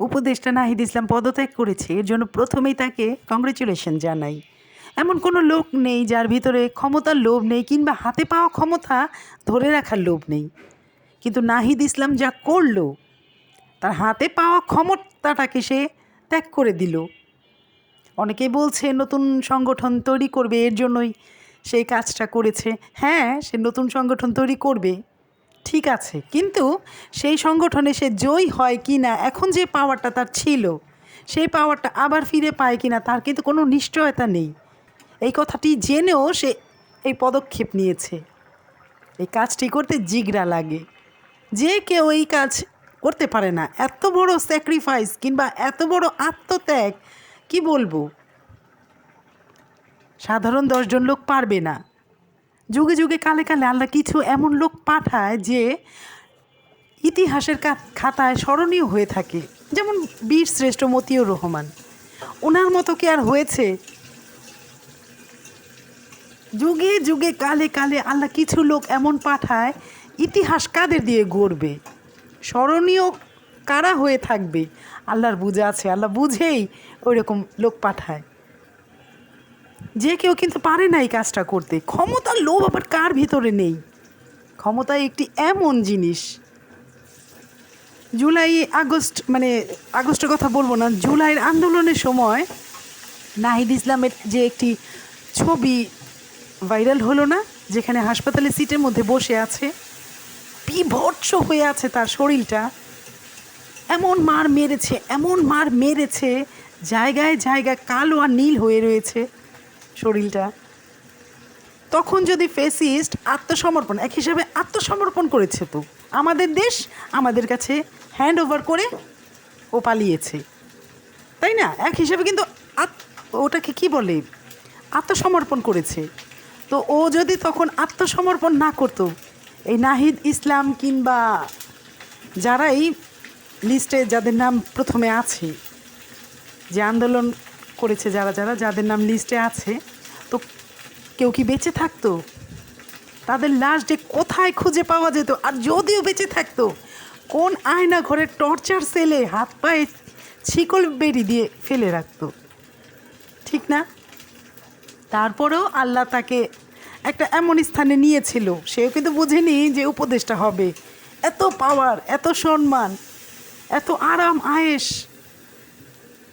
উপদেষ্টা নাহিদ ইসলাম পদত্যাগ করেছে। এর জন্য প্রথমেই তাকে কংগ্রেচুলেশন জানাই। এমন কোনো লোক নেই যার ভিতরে ক্ষমতার লোভ নেই কিংবা হাতে পাওয়া ক্ষমতা ধরে রাখার লোভ নেই। কিন্তু নাহিদ ইসলাম যা করল, তার হাতে পাওয়া ক্ষমতাটাকে সে ত্যাগ করে দিল। অনেকেই বলছে নতুন সংগঠন তৈরি করবে, এর জন্যই সেই কাজটা করেছে। হ্যাঁ সে নতুন সংগঠন তৈরি করবে। ঠিক আছে, কিন্তু সেই সংগঠনে সে জয়ী হয় কি না, এখন যে পাওয়ারটা তার ছিল, সেই পাওয়ারটা আবার ফিরে পায় কি না, তার কিন্তু কোনো নিশ্চয়তা নেই। এই কথাটি জেনেও সে এই পদক্ষেপ নিয়েছে। এই কাজটি করতে জিগরা লাগে। যে কেউ এই কাজ করতে পারে না, এত বড় স্যাক্রিফাইস কিংবা এত বড় আত্মত্যাগ, কি বলব? সাধারণ দশজন লোক পারবে না। যুগে যুগে কালে কালে আল্লাহ কিছু এমন লোক পাঠায় যে ইতিহাসের খাতায় স্মরণীয় হয়ে থাকে। যেমন বীর শ্রেষ্ঠ মতিউর রহমান। ওনার মতো কি আর হয়েছে? যুগে যুগে কালে কালে আল্লাহ কিছু লোক এমন পাঠায়, ইতিহাস কাদের দিয়ে গড়বে? স্মরণীয় কারা হয়ে থাকবে? আল্লাহর বুঝে আছে, আল্লাহ বুঝেই ওই রকম লোক পাঠায়। যে কেউ কিন্তু পারে না এই কাজটা করতে। ক্ষমতার লোভ আবার কার ভিতরে নেই? ক্ষমতা একটি এমন জিনিস। জুলাই, আগস্ট মানে আগস্টের কথা বলব না, জুলাইয়ের আন্দোলনের সময় নাহিদ ইসলামের যে একটি ছবি ভাইরাল হলো না, যেখানে হাসপাতালে সিটের মধ্যে বসে আছে, বিভৎস হয়ে আছে তার শরীরটা, এমন মার মেরেছে, এমন মার মেরেছে, জায়গায় জায়গায় কালো আর নীল হয়ে রয়েছে। শরীরটা। তখন যদি ফেসিস্ট আত্মসমর্পণ, এক হিসাবে আত্মসমর্পণ করেছে তো, আমাদের দেশ আমাদের কাছে হ্যান্ড ওভার করে ও পালিয়েছে। তাই না? এক হিসাবে কিন্তু ওটাকে কি বলে? আত্মসমর্পণ করেছে। তো ও যদি তখন আত্মসমর্পণ না করতো, এই নাহিদ ইসলাম কিংবা যারাই লিস্টে যাদের নাম প্রথমে আছে, যে আন্দোলন করেছে যারা যারা, যাদের নাম লিস্টে আছে কেউ কি বেঁচে থাকতো? তাদের লাশ যে কোথায় খুঁজে পাওয়া যেত আর যদিও বেঁচে থাকতো, কোন আয়না ঘরের টর্চার সেলে হাত পায়ে ছিকল বেরি দিয়ে ফেলে রাখতো? ঠিক না? তারপরেও আল্লাহ তাকে একটা এমন স্থানে নিয়েছিল, সেও কিন্তু বুঝেনি যে উপদেশটা হবে। এত পাওয়ার এত সম্মান, এত আরাম আয়েস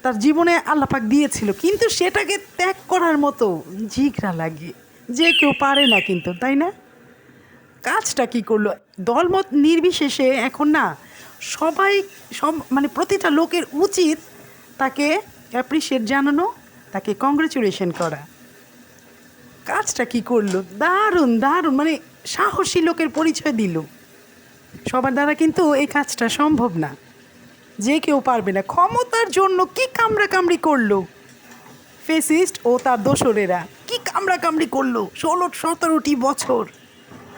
তার জীবনে আল্লাপাক দিয়েছিল, কিন্তু সেটাকে ত্যাগ করার মতো জিগরা লাগে যে কেউ পারে না কিন্তু, তাই না? কাজটা কি করল? দলমত নির্বিশেষে এখন না, সবাই, সব মানে প্রতিটা লোকের উচিত তাকে অ্যাপ্রিসিয়েট জানানো, তাকে কংগ্রেচুলেশন করা। কাজটা কি করল? দারুণ দারুণ মানে সাহসী লোকের পরিচয় দিল। সবার দ্বারা কিন্তু এই কাজটা সম্ভব না। যে কেউ পারবে না। ক্ষমতার জন্য কি কামড়া কামড়ি করল? ফেসিস্ট ও তার দোসরেরা কি কামড়া কামড়ি করল ষোলো, সতেরোটি বছর?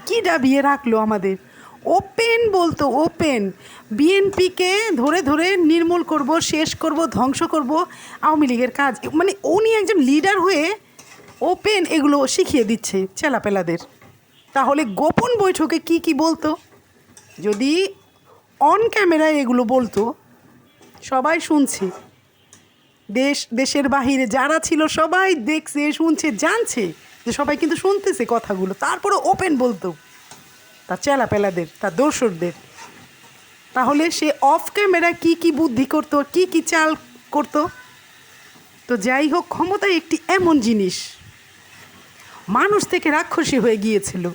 কি ডাবিয়ে রাখল আমাদের? ওপেন বলতো ওপেন। বিএনপিকে ধরে ধরে নির্মূল করব, শেষ করব, ধ্বংস করব আওয়ামী লীগের কাজ। মানে উনি একজন লিডার হয়ে ওপেন এগুলো শিখিয়ে দিচ্ছে চেলাপেলাদের তাহলে গোপন বৈঠকে কি কি বলতো? যদি অন ক্যামেরায় এগুলো বলতো সবাই শুনছে। দেশ, দেশের বাহিরে যারা ছিল সবাই দেখছে, শুনছে, জানছে যে সবাই কিন্তু শুনতেছে কথাগুলো। তারপরে ওপেন বলতো, তার চেলাপেলাদের, তার দর্শকদের। তাহলে সে অফ ক্যামেরা কি কি বুদ্ধি করতো, কি কি চাল করতো? তো যাই হোক ক্ষমতা একটি এমন জিনিস। মানুষ থেকে রাক্ষসী হয়ে গিয়েছিল।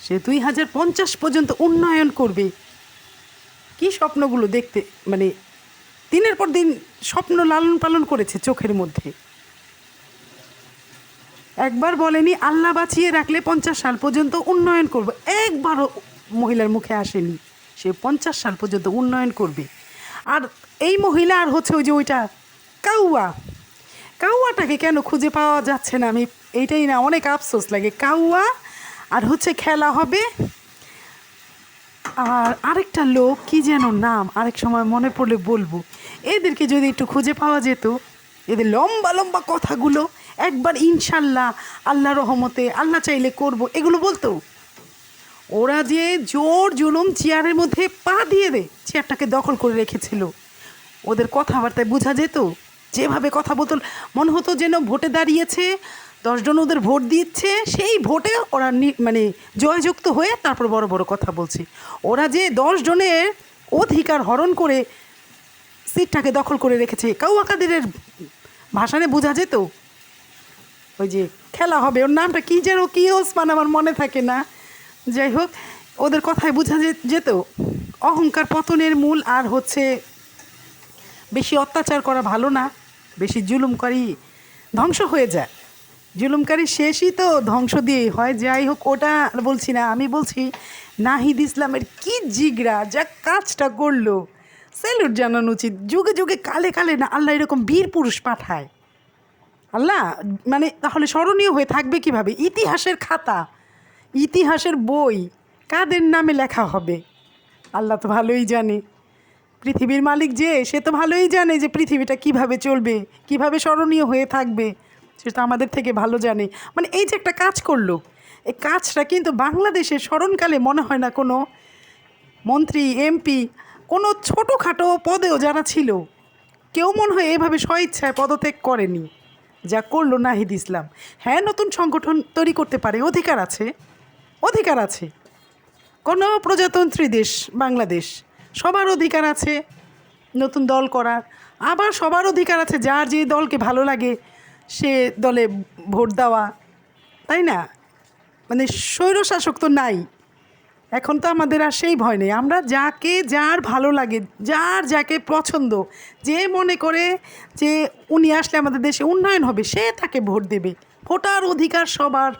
সে দুই হাজার পঞ্চাশ পর্যন্ত উন্নয়ন করবে। কি স্বপ্নগুলো দেখতে মানে দিনের পর দিন স্বপ্ন লালন পালন করেছে চোখের মধ্যে? একবার বলেনি, আল্লাহ বাঁচিয়ে রাখলে পঞ্চাশ সাল পর্যন্ত উন্নয়ন করবে। একবারও মহিলার মুখে আসেনি, সে পঞ্চাশ সাল পর্যন্ত উন্নয়ন করবে। আর এই মহিলা আর হচ্ছে ওই যে ওইটা কাউয়া। কাউয়াটাকে কেন খুঁজে পাওয়া যাচ্ছে না? আমি, এইটাই না, অনেক আফসোস লাগে। কাউয়া আর হচ্ছে খেলা হবে আর আরেকটা লোক, কি যেন নাম, আরেক সময় মনে পড়লে বলব। এদেরকে যদি একটু খুঁজে পাওয়া যেত, এদের লম্বা লম্বা কথাগুলো, একবার ইনশাল্লাহ আল্লাহ রহমতে, আল্লাহ চাইলে করব, এগুলো বলতো। ওরা যে জোর জুলুম চেয়ারের মধ্যে পা দিয়ে দে, চেয়ারটাকে দখল করে রেখেছিল। ওদের কথাবার্তায় বোঝা যেত, যেভাবে কথা বলতো, মনে হতো যেন ভোটে দাঁড়িয়েছে দশজন ওদের ভোট দিচ্ছে, সেই ভোটে ওরা মানে জয়যুক্ত হয়ে তারপর বড় বড় কথা বলছে। ওরা যে দশ জনের অধিকার হরণ করে সিটটাকে দখল করে রেখেছে কাউয়া কাদেরের ভাষণে বোঝা যেত? ওই যে খেলা হবে, ওর নামটা কী যেন, কী ওসমান আমার মনে থাকে না। যাই হোক, ওদের কথায় বোঝা যেত। অহংকার পতনের মূল আর হচ্ছে বেশি অত্যাচার করা ভালো না, বেশি জুলুমকারী ধ্বংস হয়ে যায়। জুলুমকারী শেষই তো ধ্বংস দিয়ে হয়, যাই হোক, ওটা বলছি না, আমি বলছি নাহিদ ইসলামের কি জিগরা যা কাজটা করল। স্যালুট জানানো উচিত, যুগে যুগে কালে কালে না আল্লাহ এরকম বীর পুরুষ পাঠায়। আল্লাহ মানে তাহলে স্মরণীয় হয়ে থাকবে কীভাবে? ইতিহাসের খাতা, ইতিহাসের বই, কাদের নামে লেখা হবে? আল্লাহ তো ভালোই জানে। পৃথিবীর মালিক যে, সে তো ভালোই জানে যে পৃথিবীটা কীভাবে চলবে, কীভাবে স্মরণীয় হয়ে থাকবে। সেটা আমাদের থেকে ভালো জানে। মানে এই যে একটা কাজ করল, এই কাজটা কিন্তু বাংলাদেশের স্মরণকালে মনে হয় না কোনো মন্ত্রী, এমপি, কোনো ছোটোখাটো পদেও যারা ছিল, কেউ মনে হয় এভাবে স্বইচ্ছায় পদত্যাগ করেনি। যা করল নাহিদ ইসলাম। হ্যাঁ নতুন সংগঠন তৈরি করতে পারে, অধিকার আছে অধিকার আছে। কোনো প্রজাতন্ত্রী দেশ, বাংলাদেশ, সবার অধিকার আছে, নতুন দল করার। আবার সবার অধিকার আছে, যার যে দলকে ভালো লাগে সে দলে ভোট দেওয়া, তাই না? মানে স্বৈরশাসক তো নাই। এখন তো আমাদের আর সেই ভয় নেই। আমরা যাকে যার ভালো লাগে, যার যাকে পছন্দ, যে মনে করে যে উনি আসলে আমাদের দেশে উন্নয়ন হবে, সে তাকে ভোট দেবে। ভোটার অধিকার সবার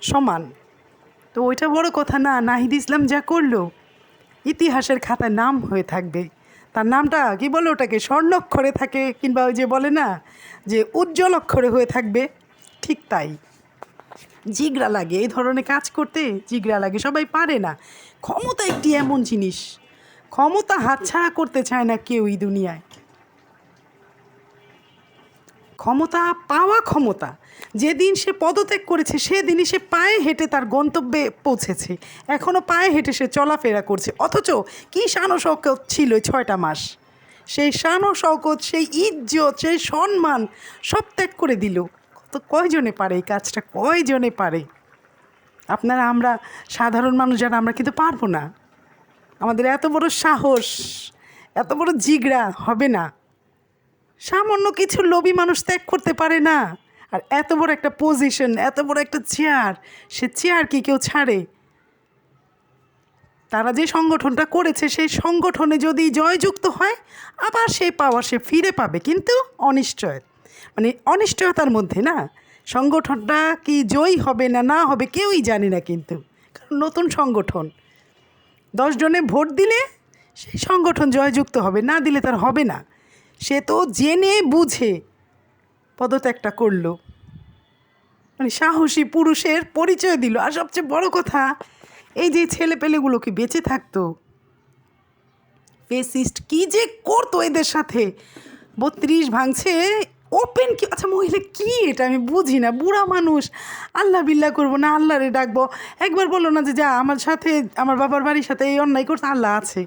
সমান। তো ওইটা বড় কথা না, নাহিদ ইসলাম যা করল, ইতিহাসের খাতায় নাম হয়ে থাকবে। তার নামটা কি বলে ওটাকে? স্বর্ণক্ষরে থাকে, কিংবা ওই যে বলে না, যে উজ্জ্বল অক্ষরে হয়ে থাকবে, ঠিক তাই। জিগরা লাগে, এই ধরনের কাজ করতে জিগরা লাগে, সবাই পারে না। ক্ষমতা একটি এমন জিনিস, ক্ষমতা হাতছাড়া করতে চায় না কেউ এই দুনিয়ায়। ক্ষমতা পাওয়া ক্ষমতা। যেদিন সে পদত্যাগ করেছে, সেদিনই সে পায়ে হেঁটে তার গন্তব্যে পৌঁছেছে। এখনও পায়ে হেঁটে সে চলাফেরা করছে। অথচ কী শৌকত ছিল ছয়টা মাস? সেই শানো শৌকত সেই ইজ্জত, সেই সম্মান সব ত্যাগ করে দিল। কত কয়জনে পারে এই কাজটা? কয়জনে পারে? আপনারা, আমরা সাধারণ মানুষ যারা, আমরা কিন্তু পারব না। আমাদের এত বড় সাহস, এত বড় জিগড়া হবে না। সামান্য কিছু লোভী মানুষ ত্যাগ করতে পারে না। আর এত বড় একটা পজিশন এত বড় একটা চেয়ার সে চেয়ার কি কেউ ছাড়ে? তারা যে সংগঠনটা করেছে, সেই সংগঠনে যদি জয়যুক্ত হয়, আবার সেই পাওয়ার সে ফিরে পাবে। কিন্তু অনিশ্চয় মানে অনিশ্চয়তার মধ্যে না, সংগঠনটা কি জয়ী হবে না না হবে কেউই জানে না কিন্তু। কারণ নতুন সংগঠন দশজনে ভোট দিলে সেই সংগঠন জয়যুক্ত হবে, না দিলে তার হবে না। সে তো জেনে বুঝে পদত্যাগটা করল। মানে সাহসী পুরুষের পরিচয় দিল। আর সবচেয়ে বড় কথা, এই যে ছেলে পেলেগুলো কি বেঁচে থাকতো, ফেসিস্ট কি যে করতো এদের সাথে? বত্রিশ ভাঙছে ওপেন কি? আচ্ছা মহিলা কি এটা? আমি বুঝি না। বুড়া মানুষ, আল্লাহ বিল্লাহ করব না, আল্লাহরে ডাকবো। একবার বলল না যে যা, আমার সাথে, আমার বাবার বাড়ির সাথে এই অন্যায় করছে, আল্লাহ আছে।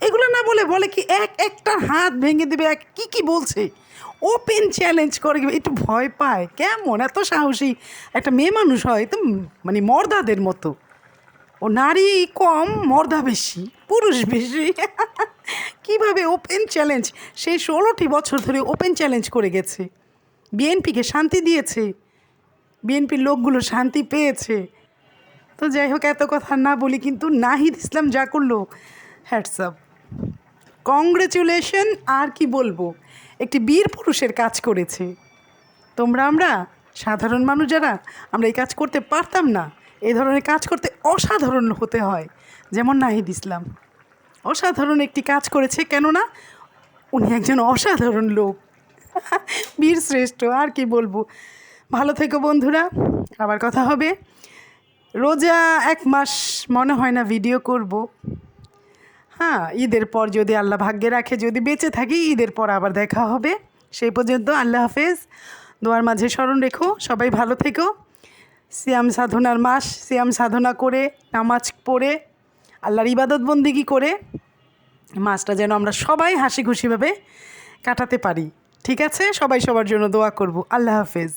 এগুলো না বলে বলে কি এক একটা হাত ভেঙে দেবে, এক কি কি বলছে? ওপেন চ্যালেঞ্জ করে একটু ভয় পায়? কেমন? এত সাহসী একটা মেয়ে মানুষ হয় তো মানে মর্দাদের মতো। ও নারী কম, মর্দা বেশি, পুরুষ বেশি। কীভাবে ওপেন চ্যালেঞ্জ সেই ষোলোটি বছর ধরে ওপেন চ্যালেঞ্জ করে গেছে। বিএনপিকে শান্তি দিয়েছে। বিএনপির লোকগুলো শান্তি পেয়েছে। তো যাই হোক, এত কথা না বলি কিন্তু নাহিদ ইসলাম যা করল হ্যাটসঅ্যাপ কংগ্রেচুলেশন আর কি বলব? একটি বীর পুরুষের কাজ করেছে। তোমরা আমরা, সাধারণ মানুষ যারা, আমরা এই কাজ করতে পারতাম না। এই ধরনের কাজ করতে অসাধারণ হতে হয়। যেমন নাহিদ ইসলাম। অসাধারণ একটি কাজ করেছে, কেননা উনি একজন অসাধারণ লোক। বীর শ্রেষ্ঠ, আর কি বলব? ভালো থেকো বন্ধুরা, আবার কথা হবে। রোজা এক মাস মনে হয় না ভিডিও করব। হ্যাঁ ঈদের পর যদি আল্লাহ ভাগ্যে রাখে, যদি বেঁচে থাকি, ঈদের পর আবার দেখা হবে। সেই পর্যন্ত আল্লাহ হাফেজ। দোয়ার মাঝে স্মরণ রেখো, সবাই ভালো থেকো। সিয়াম সাধনার মাস, সিয়াম সাধনা করে, নামাজ পড়ে, আল্লাহর ইবাদত বন্দিগি করে, মাসটা যেন আমরা সবাই হাসি খুশিভাবে কাটাতে পারি। ঠিক আছে? সবাই সবার জন্য দোয়া করব। আল্লাহ হাফেজ।